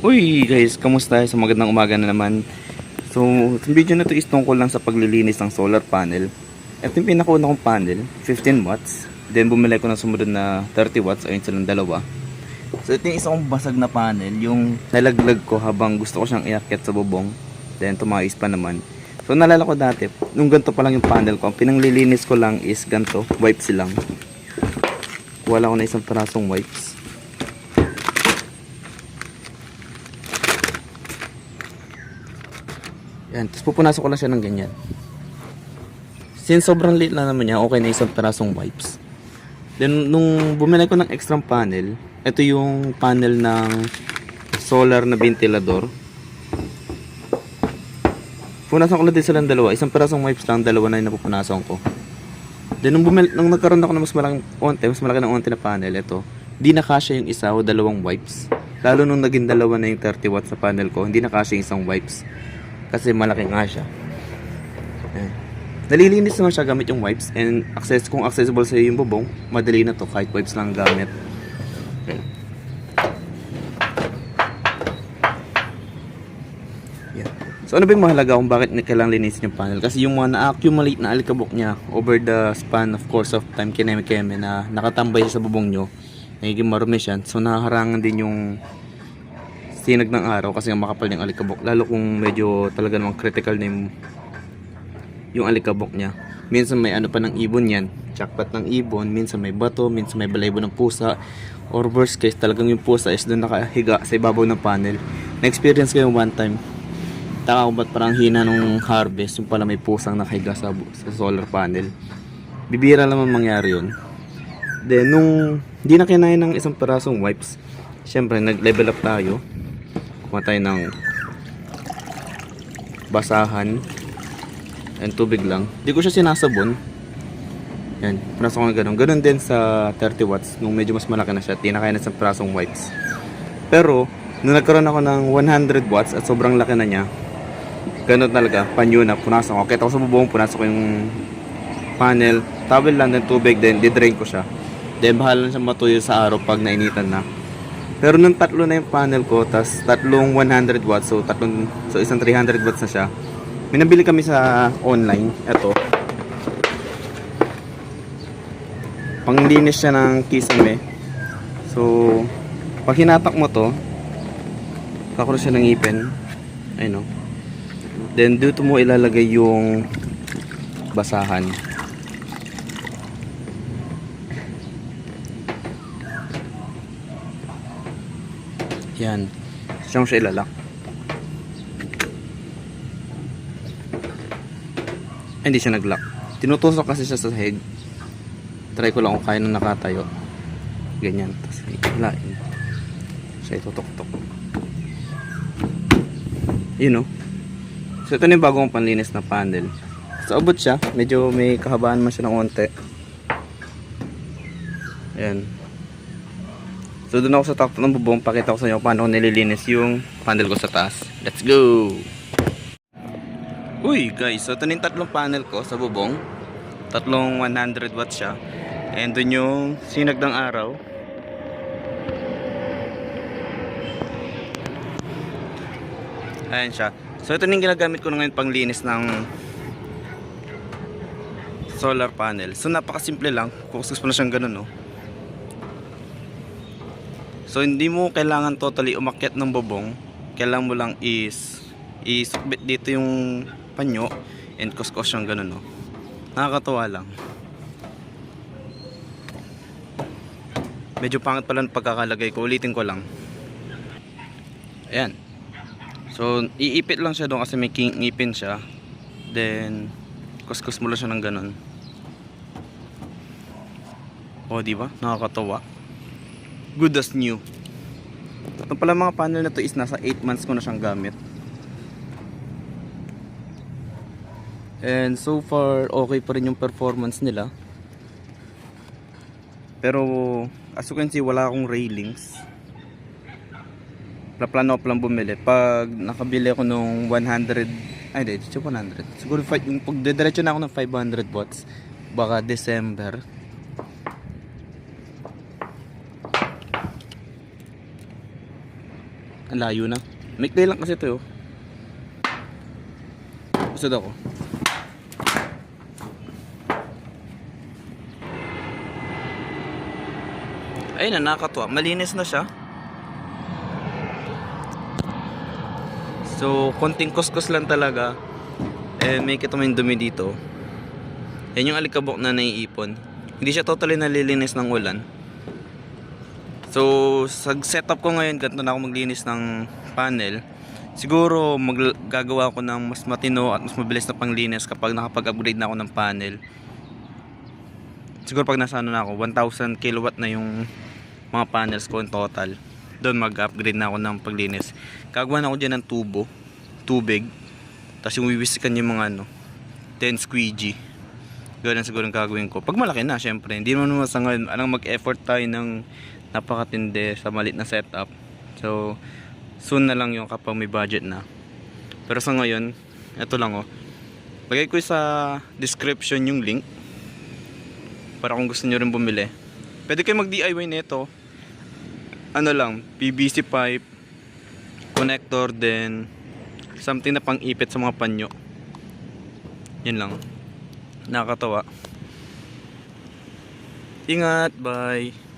Uy guys, kamusta? Sa magandang umaga na naman. So, itong video na to is tungkol lang sa paglilinis ng solar panel. Ito yung pinakauna kong panel, 15 watts. Then bumili ko ng sumunod na 30 watts, ayun silang dalawa. So ito yung isang basag na panel, yung nalaglag ko habang gusto ko siyang iakyat sa bubong. Then tumayos pa naman. So nalala ko dati, nung ganito pa lang yung panel ko, ang pinanglilinis ko lang is ganito, wipes lang. Wala ko na isang parasong wipes. Yan, tapos pupunasan ko lang siya ng ganyan. Since sobrang liit lang naman niya, okay na isang parasong wipes. Then, nung bumili ko ng extra panel, ito yung panel ng solar na ventilador. Punasan ko lang din silang dalawa. Isang parasong wipes lang, dalawa na yung napupunasan ko. Then, nung, bumili, nung nagkaroon ako ng mas malaking onte, mas malaki ng onte na panel, ito, di na kasya yung isa o dalawang wipes. Lalo nung naging dalawa na yung 30 watts sa panel ko, hindi na kasya yung isang wipes. Kasi malaki nga siya. Ayan. Nalilinis naman siya gamit yung wipes and access kung accessible sa yung bubong, madali na to kahit wipes lang gamit. Ayan. Yan. So ano ba yung mahalaga kung bakit kailangan linisin yung panel? Kasi yung mga na-accumulate na alikabok niya over the span of course of time kineme-keme na nakatambay sa bubong nyo, nagiging marumi siya. So nahaharangan din yung sinag ng araw kasi nga makapal yung alikabok. Lalo kung medyo talaga namang critical na yung, yung alikabok niya. Minsan may ano pa ng ibon yan. Jackpot ng ibon. Minsan may bato. Minsan may balaybo ng pusa. Or worst case, talagang yung pusa is doon nakahiga sa ibabaw ng panel. Na-experience ko yung one time. Taka ko ba't parang hina nung harvest. Yung pala may pusang nakahiga sa, sa solar panel. Bibira naman mangyari yun. Then, nung di na kinaya ng isang perasong wipes, syempre, nag-level up tayo. Kuha tayo ng basahan and tubig lang. Di ko siya sinasabon. Yan, pinasok ko na ganun. Ganun din sa 30 watts, nung medyo mas malaki na siya, di na sa perasong wipes. Pero, nung nagkaroon ako ng 100 watts at sobrang laki na niya, ganun talaga, panyo na, punasan ko. Kita ko sa bubong, punasan ko yung panel, towel lang, then tubig, then didrain ko siya. Then bahala na siya matuyo sa araw pag nainitan na. Pero nung tatlo na yung panel ko, tas tatlong 100 watts, so tatlong, so isang 300 watts na siya. May nabili kami sa online, eto. Panglinis siya ng kisame. So, pag hinatak mo to, kakulo siya ng ipin. Ayun o. Then, dito mo ilalagay yung basahan. Yan. Siyang siya ilalak. Ay, hindi siya nag-lock. Tinutusok kasi siya sa sahig. Try ko lang kung kaya na nakatayo. Ganyan. Tapos hilain. Siya itutok-tok. Yun o. So ito na yung bagong panlinis na panel. Sa abot siya. Medyo may kahabaan man siya ng onte. Ayan. So doon ako sa top ng bubong, pakita ko sa inyo paano nililinis yung panel ko sa taas. Let's go! Uy guys, so ito na yung tatlong panel ko sa bubong. Tatlong 100 watts siya. And doon yung sinag ng araw. Ayan siya. So ito yung ginagamit ko ngayon pang linis ng solar panel. So napakasimple lang. Kukuskus mo na siyang ganun no. So hindi mo kailangan totally umakyat ng bubong. Kailangan mo lang is isukbit dito yung panyo and kuskus siyang ganun no. Nakakatuwa lang. Medyo pangit pala ng pagkakalagay ko. Ulitin ko lang. Ayan. So, iipit lang siya doon kasi may king siya. Then, kuskus mo lang siya ng ganun. O, di ba? Nakakatawa. Good as new. Ito pala mga panel na to is nasa 8 months ko na siyang gamit. And so far, okay pa rin yung performance nila. Pero, as you can see, wala akong railings. Plano ko lang bumili. Pag nakabili ako nung 100, ay hindi, 100. Siguro yung pag diretso na ako ng 500 watts, baka December. Ang layo na. Make lang kasi ito. Usad ako. Ayun na, nakakatuwa. Malinis na siya. So, konting kuskus lang talaga. Eh, may kita mo dumi dito. Yan yung alikabok na naiipon. Hindi siya totally nalilinis ng ulan. So, sa setup ko ngayon, ganito na ako maglinis ng panel. Siguro, mag- gagawa ako ng mas matino at mas mabilis na panglinis kapag nakapag-upgrade na ako ng panel. Siguro pag nasa ano na ako, 1,000 kilowatt na yung mga panels ko in total. Doon mag-upgrade na ako ng paglinis. Gagawa na ako dyan ng tubo, tubig. Tapos yung wiwisikan yung mga ano, 10 squeegee. Ganun siguro ang gagawin ko. Pag malaki na, syempre. Hindi mo naman sa ngayon, anong mag-effort tayo ng napakatindi sa malit na setup. So, soon na lang yung kapag may budget na. Pero sa ngayon, ito lang oh. Lagay ko sa description yung link. Para kung gusto nyo rin bumili. Pwede kayo mag-DIY nito. Ano lang, PVC pipe, connector, then something na pang-ipit sa mga panyo. Yun lang. Nakakatawa. Ingat, bye.